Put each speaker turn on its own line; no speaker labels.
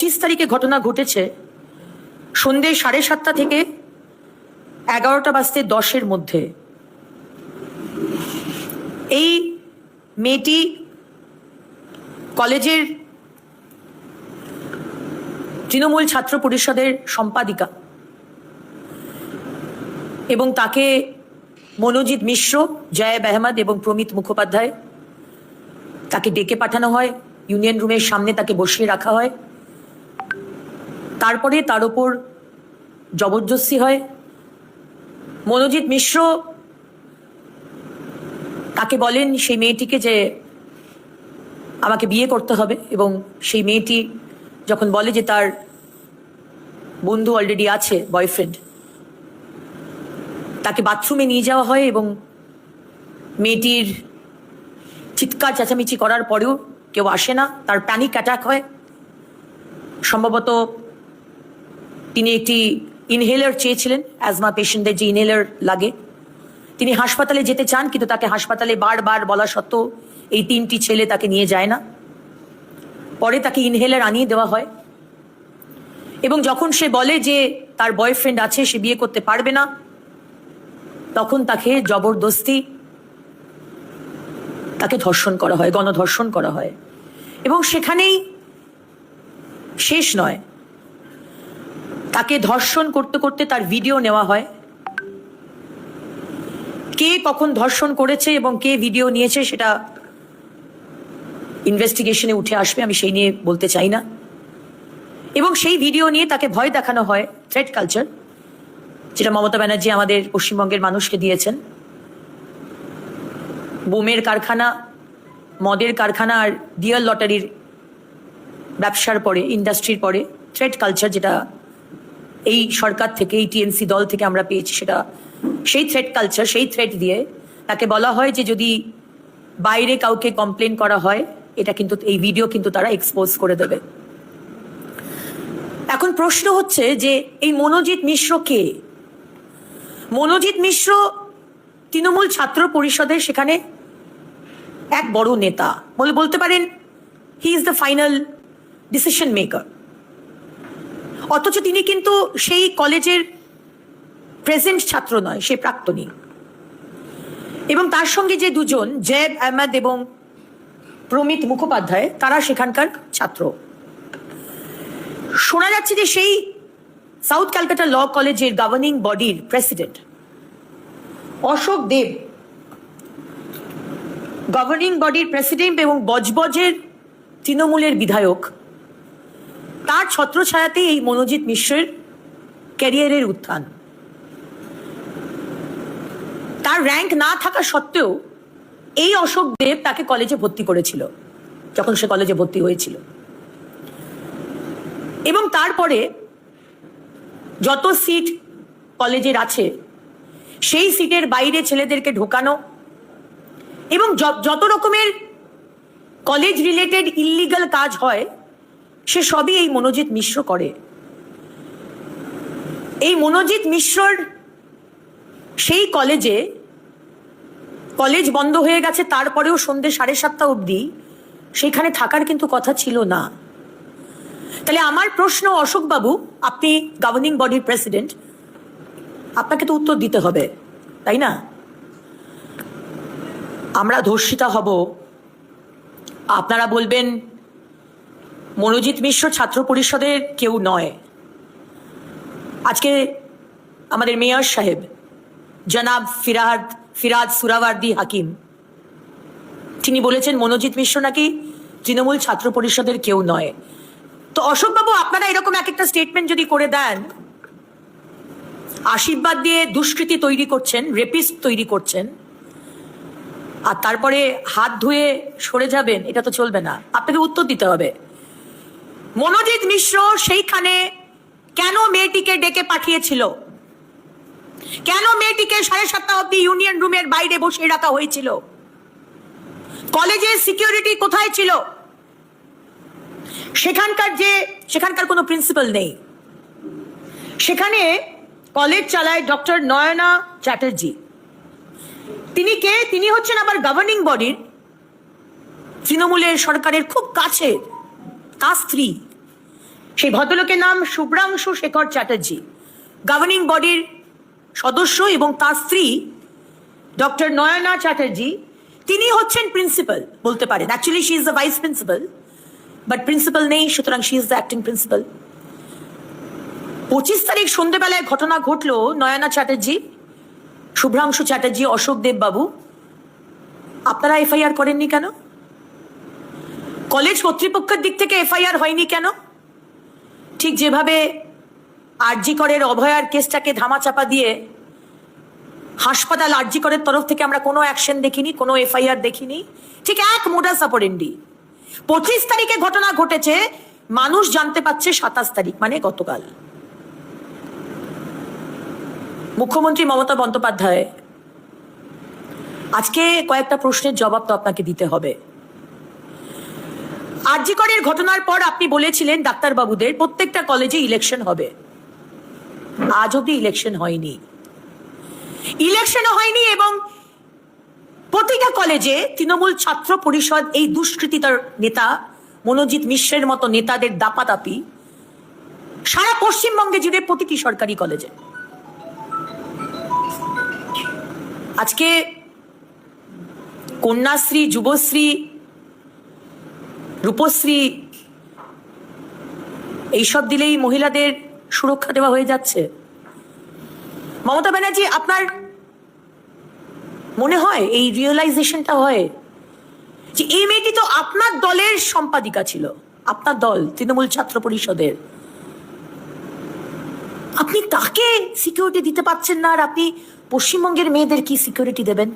পঁচিশ তারিখে ঘটনা ঘটেছে। সন্ধ্যে সাড়ে সাতটা থেকে এগারোটা বাজতে দশের মধ্যে। এই মেয়েটি কলেজের তৃণমূল ছাত্র পরিষদের সম্পাদিকা এবং তাকে মনোজিৎ মিশ্র জয়েব আহমদ এবং প্রমিত মুখোপাধ্যায় তাকে ডেকে পাঠানো হয়। ইউনিয়ন রুমের সামনে তাকে বসিয়ে রাখা হয়। তারপরে তার ওপর জবরদস্তি হয়। মনোজিৎ মিশ্র তাকে বলেন, সেই মেয়েটিকে যে আমাকে বিয়ে করতে হবে। এবং সেই মেয়েটি যখন বলে যে তার বন্ধু অলরেডি আছে বয়ফ্রেন্ড তাকে বাথরুমে নিয়ে যাওয়া হয় এবং মেয়েটির চিৎকার, চেঁচামেচি করার পরেও কেউ আসে না। তার প্যানিক অ্যাটাক হয়। সম্ভবত তিনি একটি ইনহেলার চেয়েছিলেন অ্যাজমা পেশেন্টদের যে ইনহেলার লাগে। তিনি হাসপাতালে যেতে চান, কিন্তু তাকে হাসপাতালে বারবার বলা সত্ত্বেও এই তিনটি ছেলে তাকে নিয়ে যায় না। পরে তাকে ইনহেলার আনিয়ে দেওয়া হয়। এবং যখন সে বলে যে তার বয়ফ্রেন্ড আছে, সে বিয়ে করতে পারবে না, তখন তাকে জবরদস্তি তাকে ধর্ষণ করা হয়, গণধর্ষণ করা হয়। এবং সেখানেই শেষ নয়। তাকে ধর্ষণ করতে করতে তার ভিডিও নেওয়া হয়। কে কখন ধর্ষণ করেছে এবং কে ভিডিও নিয়েছে সেটা ইনভেস্টিগেশনে উঠে আসবে, আমি সেই নিয়ে বলতে চাই না। এবং সেই ভিডিও নিয়ে তাকে ভয় দেখানো হয় থ্রেড কালচার যেটা মমতা ব্যানার্জি আমাদের পশ্চিমবঙ্গের মানুষকে দিয়েছেন। বোমের কারখানা, মদের কারখানা আর ডিয়ার লটারির ব্যবসার পরে ইন্ডাস্ট্রির পরে থ্রেড কালচার যেটা এই সরকার থেকে, এই টিএনসি দল থেকে আমরা পেয়েছি সেটা। সেই থ্রেড কালচার সেই থ্রেড দিয়ে তাকে বলা হয় যে যদি বাইরে কাউকে কমপ্লেন করা হয়, এটা কিন্তু, এই ভিডিও কিন্তু তারা এক্সপোজ করে দেবে। এখন প্রশ্ন হচ্ছে যে এই মনোজিৎ মিশ্র কে? মনোজিৎ মিশ্র তৃণমূল ছাত্র পরিষদের সেখানে এক বড় নেতা। বলে, বলতে পারেন he is the final decision maker অথচ তিনি কিন্তু সেই কলেজের প্রেজেন্ট ছাত্র নয় সে প্রাক্তনী। এবং তার সঙ্গে যে দুজন জেব আহমেদ এবং প্রমিত মুখোপাধ্যায়, তারা সেখানকার ছাত্র। শোনা যাচ্ছে যে সেই সাউথ ক্যালকাটা ল কলেজের গভর্নিং বডির প্রেসিডেন্ট অশোক দেব গভর্নিং বডির প্রেসিডেন্ট এবং বজবজের তৃণমূলের বিধায়ক তার ছত্রছায়াতেই এই মনোজিৎ মিশ্রের ক্যারিয়ারের উত্থান। তার র্যাঙ্ক না থাকা সত্ত্বেও এই অশোক দেব তাকে কলেজে ভর্তি করেছিল, যখন সে কলেজে ভর্তি হয়েছিল। এবং তারপরে যত সিট কলেজের আছে, সেই সিটের বাইরে ছেলেদেরকে ঢোকানো এবং যত রকমের কলেজ রিলেটেড ইল্লিগাল কাজ হয় সে সবই এই মনোজিৎ মিশ্র করে। এই মনোজিৎ মিশ্রর সেই কলেজে, কলেজ বন্ধ হয়ে গেছে, তারপরেও সন্ধ্যে সাড়ে সাতটা অবধি সেখানে থাকার কিন্তু কথা ছিল না। তাহলে আমার প্রশ্ন অশোক বাবু আপনি গভর্নিং বডির প্রেসিডেন্ট আপনাকে তো উত্তর দিতে হবে, তাই না? আমরা ধর্ষিতা হব। আপনারা বলবেন মনোজিৎ মিশ্র ছাত্র পরিষদের কেউ নয়। আজকে আমাদের মেয়র সাহেব, জনাব ফিরাদ ফিরাদ সুরাওয়ার্দি হাকিম। তিনি বলেছেন, মনোজিৎ মিশ্র নাকি তৃণমূল ছাত্র পরিষদের কেউ নয়। তো অশোকবাবু, আপনারা এরকম এক একটা স্টেটমেন্ট যদি করে দেন, আশীর্বাদ দিয়ে দুষ্কৃতি তৈরি করছেন রেপিস্ট তৈরি করছেন, আর তারপরে হাত ধুয়ে সরে যাবেন, এটা তো চলবে না। আপনাকে উত্তর দিতে হবে। মনোজিৎ মিশ্র সেইখানে কেন মেয়েটিকে ডেকে পাঠিয়েছিল? কেন মেয়েটিকে সাড়ে সাতটা অব্দি ইউনিয়ন রুমের বাইরে বসিয়ে রাখা হয়েছিল? কলেজের সিকিউরিটি কোথায় ছিল? সেখানকার যে, সেখানকার কোনো প্রিন্সিপাল নেই। সেখানে কলেজ চালায় ডক্টর নয়না চ্যাটার্জি। তিনি কে? তিনি হচ্ছেন আবার গভর্নিং বডির তৃণমূলের সরকারের খুব কাছের তার স্ত্রী সেই ভদ্রলোকের নাম শুভ্রাংশু শেখর চ্যাটার্জি। গভর্নিং বডির সদস্য এবং তার স্ত্রী ডক্টর নয়না চ্যাটার্জি। তিনি হচ্ছেন প্রিন্সিপাল বলতে পারেন। Actually she is the vice principal but principal নেই, সুতরাং she is the acting principal পঁচিশ তারিখ সন্ধ্যেবেলায় ঘটনা ঘটলো নয়না চ্যাটার্জি, শুভ্রাংশু চ্যাটার্জি, অশোক দেব বাবু আপনারা এফআইআর করেননি কেন? কলেজ কর্তৃপক্ষের দিক থেকে এফআইআর হয়নি কেন? ঠিক যেভাবে আরজি করের অভয়ার কেসটাকে ধামাচাপা দিয়ে হাসপাতাল আরজি করের তরফ থেকে আমরা কোনো অ্যাকশন দেখিনি, কোনো এফআইআর দেখিনি, ঠিক এক মোডা সাপোরেন্ডি পঁচিশ তারিখে ঘটনা ঘটেছে, মানুষ জানতে পারছে সাতাশ তারিখ মানে গতকাল। মুখ্যমন্ত্রী মমতা বন্দ্যোপাধ্যায়, আজকে কয়েকটা প্রশ্নের জবাব তো আপনাকে দিতে হবে। আরজিকরের ঘটনার পর আপনি বলেছিলেন ডাক্তারবাবুদের প্রত্যেকটা কলেজে ইলেকশন হবে। আজ অব্দি ইলেকশন হয়নি। ইলেকশন হয়নি এবং প্রতিটা কলেজে তৃণমূল ছাত্র পরিষদ এই দুষ্কৃতিতার নেতা, মনোজিৎ মিশ্রের মতো নেতাদের দাপাদাপি সারা পশ্চিমবঙ্গে জুড়ে প্রতিটি সরকারি কলেজে। আজকে কন্যাশ্রী, যুবশ্রী রূপশ্রী এইসব দিলেই মহিলাদের সুরক্ষা দেওয়া হয়ে যাচ্ছে। মমতা ব্যানার্জি, আপনার মনে হয় এই রিয়েলাইজেশনটা হয় যে এই মেয়েটি তো আপনার দলের সম্পাদিকা ছিল, আপনার দল, তৃণমূল ছাত্র পরিষদের। আপনি তাকে সিকিউরিটি দিতে পারছেন না আর আপনি পশ্চিমবঙ্গের মেয়েদের কি সিকিউরিটি দেবেন?